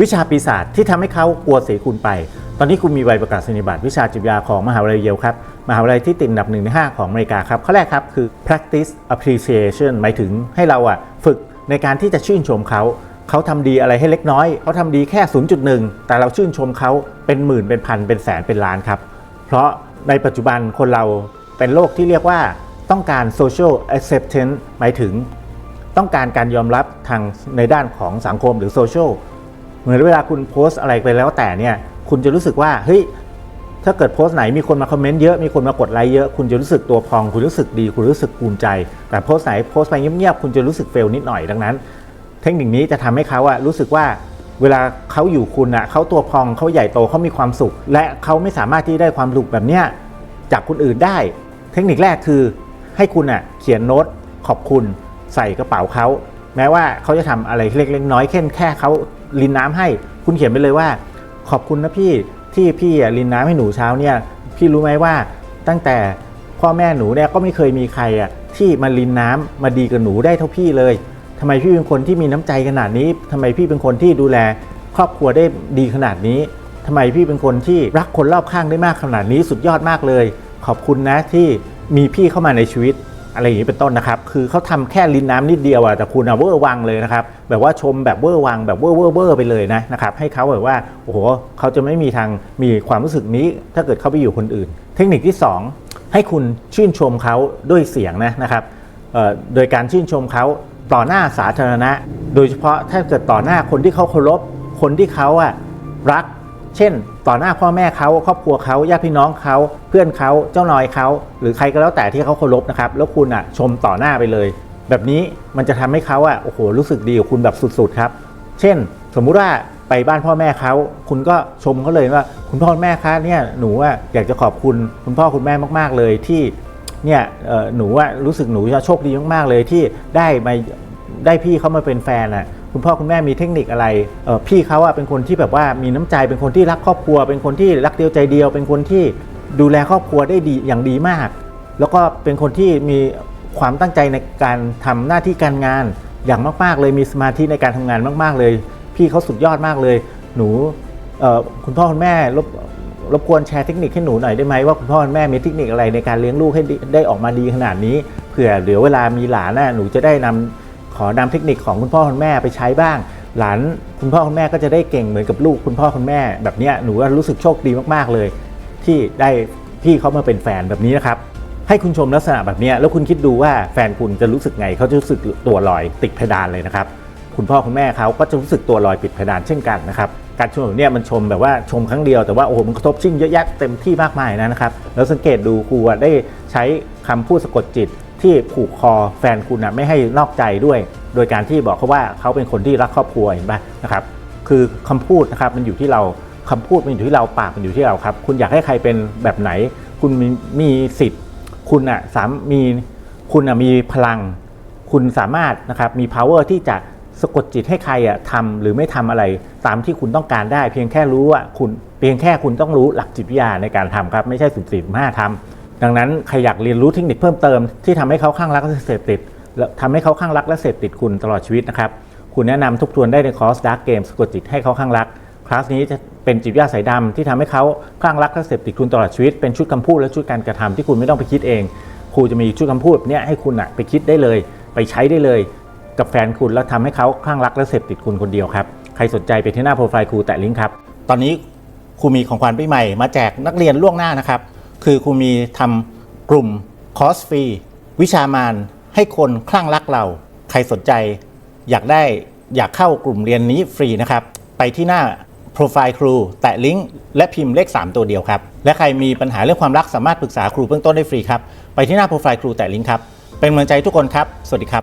วิชาปีศาจที่ทำให้เขากลัวเสียคุณไป ตอนนี้คุณมีใบประกาศนียบัตรวิชาจิตวิทยาของมหาวิทยาลัยเยลครับ มหาวิทยาลัยที่ติดอันดับหนึ่งในห้าของอเมริกาครับข้อแรกครับคือ practice appreciation หมายถึงให้เราอะฝึกในการที่จะชื่นชมเขาเขาทำดีอะไรให้เล็กน้อย เขาทำดีแค่ 0.1 แต่เราชื่นชมเขาเป็นหมื่นเป็นพันเป็นแสนเป็นล้านครับ เพราะในปัจจุบันคนเราเป็นโลกที่เรียกว่าต้องการ social acceptance หมายถึง ต้องการการยอมรับทางในด้านของสังคมหรือโซ เหมือนเวลาคุณโพสต์อะไรไปแล้วแต่เนี่ย คุณจะรู้สึกว่าเฮ้ยถ้าเกิดโพสต์ไหนมีคนมาคอมเมนต์เยอะมีคนมากดไลค์เยอะคุณจะรู้สึกตัวพอง คุณรู้สึกดี คุณรู้สึกภูมิใจ แต่โพสต์ไหนโพสต์ไปเงียบๆคุณจะรู้สึกเฟลนิดหน่อยดังนั้น เทคนิคนี้จะทำให้เขาอะรู้สึกว่า เวลาเขาอยู่คุณอะเขาตัวพองเขาใหญ่โตเขามีความสุข และเขาไม่สามารถที่ได้ความสุขแบบเนี้ยจากคนอื่นได้ เทคนิคแรกคือ ให้คุณอะเขียนโน้ตขอบคุณ ใส่กระเป๋าเขา แม้ว่าเขาจะทำอะไรเล็กๆน้อยๆแค่แค่เขาลินน้ำให้ คุณเขียนไปเลยว่า ขอบคุณนะพี่ที่พี่ลินน้ำให้หนูเช้าเนี่ย พี่รู้ไหมว่าตั้งแต่พ่อแม่หนูเนี่ยก็ไม่เคยมีใครอะที่มาลินน้ำมาดีกับหนูได้เท่าพี่เลยทำไมพี่เป็นคนที่มีน้ำใจขนาดนี้ทำไมพี่เป็นคนที่ดูแล ครอบครัวได้ดีขนาดนี้ทำไมพี่เป็นคนที่รักคนรอบข้างได้มากขนาดนี้สุดยอดมากเลย ขอบคุณนะที่มีพี่เข้ามาในชีวิต อะไรอย่างนี้เป็นต้นนะครับ คือเขาทำแค่ลินน้ำนิดเดียวอะแต่คุณอะเวอร์วังเลยนะครับ แบบว่าชมแบบเวอร์วังแบบเวอร์เวอร์เวอร์ไปเลยนะนะครับ ให้เขาแบบว่า โอ้โห เขาจะไม่มีทางมีความรู้สึกนี้ ถ้าเกิดเขาไปอยู่คนอื่น เทคนิคที่ 2 ให้คุณชื่นชมเขาด้วยเสียงนะนะครับ โดยการชื่นชมเขาต่อหน้าสาธารณะ โดยเฉพาะถ้าเกิดต่อหน้าคนที่เขาเคารพ คนที่เขาอะรัก เช่น ต่อหน้าพ่อแม่เขาครอบครัวเขาญาติพี่น้องเขาเพื่อนเขาเจ้านายเขาหรือใครก็แล้วแต่ที่เขาเคารพนะครับแล้วคุณอะชมต่อหน้าไปเลย แบบนี้มันจะทำให้เขาอะโอ้โหรู้สึกดีกับคุณแบบสุดๆครับเช่น สมมุติว่าไปบ้านพ่อแม่เขาคุณก็ชมเขาเลยว่าคุณพ่อคุณแม่คะเนี่ยหนูอะอยากจะขอบคุณคุณพ่อคุณแม่มาก ๆเลยที่เนี่ยหนูอะรู้สึกหนูจะโชคดีมาก ๆ เลยที่ได้มา ได้พี่เขามาเป็นแฟนอะคุณพ่อคุณแม่มีเทคนิคอะไรเออพี่เขาอะเป็นคนที่แบบว่ามีน้ำใจเป็นคนที่รักครอบครัว เป็นคนที่รักเดียวใจเดียว เป็นคนที่ดูแลครอบครัวได้ดีอย่างดีมาก แล้วก็เป็นคนที่มีความตั้งใจในการทำหน้าที่การงานอย่างมากๆ เลยมีสมาธิในการทำงานมาก ๆ เลย พี่เขาสุดยอดมากเลย หนูคุณพ่อคุณแม่รบรบกวนแชร์เทคนิคให้หนูหน่อยได้ไหมว่าคุณพ่อคุณแม่มีเทคนิคอะไรในการเลี้ยงลูกให้ได้ออกมาดีขนาดนี้เผื่อเดี๋ยวเวลามีหลานน่ะหนูจะได้นำ ขอนำเทคนิคของคุณพ่อคุณแม่ไปใช้บ้าง หลานคุณพ่อคุณแม่ก็จะได้เก่งเหมือนกับลูกคุณพ่อคุณแม่ แบบนี้หนูว่ารู้สึกโชคดีมากๆเลย ที่ได้พี่เขามาเป็นแฟนแบบนี้นะครับให้คุณชมลักษณะแบบนี้แล้วคุณคิดดูว่าแฟนคุณจะรู้สึกไงเขาจะรู้สึกตัวลอยติดเพดานเลยนะครับคุณพ่อคุณแม่เขาก็จะรู้สึกตัวลอยปิดเพดานเช่นกันนะครับการชมแบบนี้มันชมแบบว่าชมครั้งเดียวแต่ว่าโอ้โหมันกระทบชิ่งเยอะแยะเต็มที่มากมายนะครับแล้วสังเกตดูครูได้ใช้คำพูดสะกดจิต ที่ผูกคอแฟนคุณนะไม่ให้นอกใจด้วย โดยการที่บอกเขาว่าเขาเป็นคนที่รักครอบครัวเห็นปะนะครับ คือคำพูดนะครับมันอยู่ที่เราคำพูดมันอยู่ที่เราปากมันอยู่ที่เราครับ คุณอยากให้ใครเป็นแบบไหน คุณมีมีสิทธิ์ คุณอะสามมีคุณอะมีพลัง คุณสามารถนะครับมี power ที่จะสะกดจิตให้ใครอะทำหรือไม่ทำอะไรตามที่คุณต้องการได้ เพียงแค่รู้ว่าคุณเพียงแค่คุณต้องรู้หลักจิตวิทยาในการทำครับ ไม่ใช่สุ่มสี่สุ่มห้าทำ ดังนั้นใครอยากเรียนรู้เทคนิคเพิ่มเติม ที่ทำให้เขาข้างรักและเสพติดและทำให้เขาข้างรักและเสพติดคุณตลอดชีวิตนะครับคุณแนะนำทบทวนได้ในคอร์ส Dark Game สะกดจิตให้เขาข้างรัก คลาสนี้จะเป็นจิตวิทยาสายดำที่ทำให้เขาข้างรักและเสพติดคุณตลอดชีวิต เป็นชุดคำพูดและชุดการกระทำที่คุณไม่ต้องไปคิดเอง ครูจะมีชุดคำพูดเนี้ยให้คุณอะไปคิดได้เลย ไปใช้ได้เลย กับแฟนคุณแล้วทำให้เขาข้างรักและเสพติดคุณคนเดียวครับ ใครสนใจไปที่หน้าโปรไฟล์ครูแตะลิงก์ครับ ตอนนี้ครูมีของขวัญปีใหม่มาแจกนักเรียนล่วงหน้านะครับ คือครูมีทำกลุ่มคอร์สฟรีวิชามานให้คนคลั่งรักเรา ใครสนใจ อยากได้อยากเข้ากลุ่มเรียนนี้ฟรีนะครับ ไปที่หน้าโปรไฟล์ครู แตะลิงก์และพิมพ์เลข 3 ตัวเดียวครับ และใครมีปัญหาเรื่องความรักสามารถปรึกษาครูเบื้องต้นได้ฟรีครับ ไปที่หน้าโปรไฟล์ครูแตะลิงก์ครับ เป็นกำลังใจทุกคนครับ สวัสดีครับ